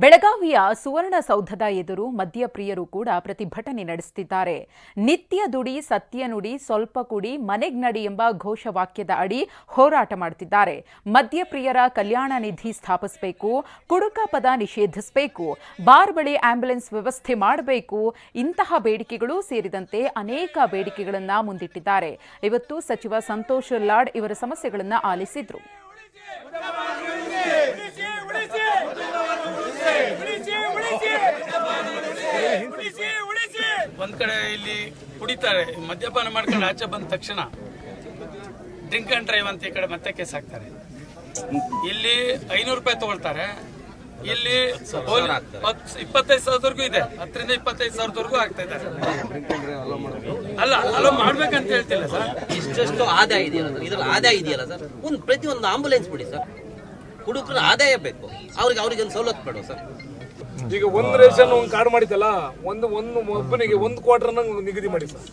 ಬೆಳಗಾವಿಯ ಸುವರ್ಣಸೌಧದ ಎದುರು ಮದ್ಯಪ್ರಿಯರು ಕೂಡ ಪ್ರತಿಭಟನೆ ನಡೆಸುತ್ತಿದ್ದಾರೆ. ನಿತ್ಯ ದುಡಿ, ಸತ್ಯ ನುಡಿ, ಸ್ವಲ್ಪ ಕುಡಿ, ಮನೆಗ್ ನಡಿ ಎಂಬ ಘೋಷವಾಕ್ಯದ ಅಡಿ ಹೋರಾಟ ಮಾಡುತ್ತಿದ್ದಾರೆ. ಮದ್ಯಪ್ರಿಯರ ಕಲ್ಯಾಣ ನಿಧಿ ಸ್ಥಾಪಿಸಬೇಕು, ಕುಡುಕ ಪದ ನಿಷೇಧಿಸಬೇಕು, ಬಾರ್ ಬಳಿ ಆಂಬ್ಯುಲೆನ್ಸ್ ವ್ಯವಸ್ಥೆ ಮಾಡಬೇಕು, ಇಂತಹ ಬೇಡಿಕೆಗಳು ಸೇರಿದಂತೆ ಅನೇಕ ಬೇಡಿಕೆಗಳನ್ನು ಮುಂದಿಟ್ಟಿದ್ದಾರೆ. ಇವತ್ತು ಸಚಿವ ಸಂತೋಷ್ ಲಾಡ್ ಇವರ ಸಮಸ್ಯೆಗಳನ್ನು ಆಲಿಸಿದ್ರು. ಒಂದ್ ಕಡೆ ಇಲ್ಲಿ ಕುಡಿತಾರೆ, ಮದ್ಯಪಾನ ಮಾಡ್ಕೊಂಡು ಆಚೆ ಬಂದ ತಕ್ಷಣ ಡ್ರಿಂಕ್ ಅಂಡ್ ಡ್ರೈವ್ ಅಂತ ಈ ಕಡೆ ಮತ್ತೆ ಕೇಸ್ ಹಾಕ್ತಾರೆ. ಇಲ್ಲಿ ಐನೂರು ರೂಪಾಯಿ ತಗೊಳ್ತಾರೆ. ಇಲ್ಲಿ ಇಪ್ಪತ್ತೈದು ಸಾವಿರದವರೆಗೂ ಇದೆ. ಹತ್ತರಿಂದ ಇಪ್ಪತ್ತೈದು ಸಾವಿರದವರೆಗೂ ಆಗ್ತಾ ಇದ್ದಾರೆ. ಅಲ್ಲ, ಅಲೋ ಮಾಡ್ಬೇಕಂತ ಹೇಳ್ತಿಲ್ಲ ಸರ್. ಇಷ್ಟೆಷ್ಟು ಆದಾಯ ಇದೆಯಲ್ಲ ಸರ್? ಇದ್ರ ಆದಾಯ ಇದೆಯಲ್ಲ ಸರ್? ಒಂದು ಪ್ರತಿ ಒಂದು ಆಂಬುಲೆನ್ಸ್ ಬಿಡಿ ಸರ್. ಹುಡುಗರು ಆದಾಯ ಬೇಕು. ಅವ್ರಿಗೆ ಅವ್ರಿಗೆ ಒಂದು ಸವಲತ್ತು ಬೇಡ ಸರ್. ಈಗ ಒಂದು ರೇಷನ್ ಒಂದು ಕಾರ್ಡ್ ಮಾಡಿದ್ದಲ್ಲ ಒಂದು ಒಂದು ಒಬ್ಬನಿಗೆ ಒಂದು ಕ್ವಾರ್ಟರ್ ನಿಗದಿ ಮಾಡಿ ಸರ್.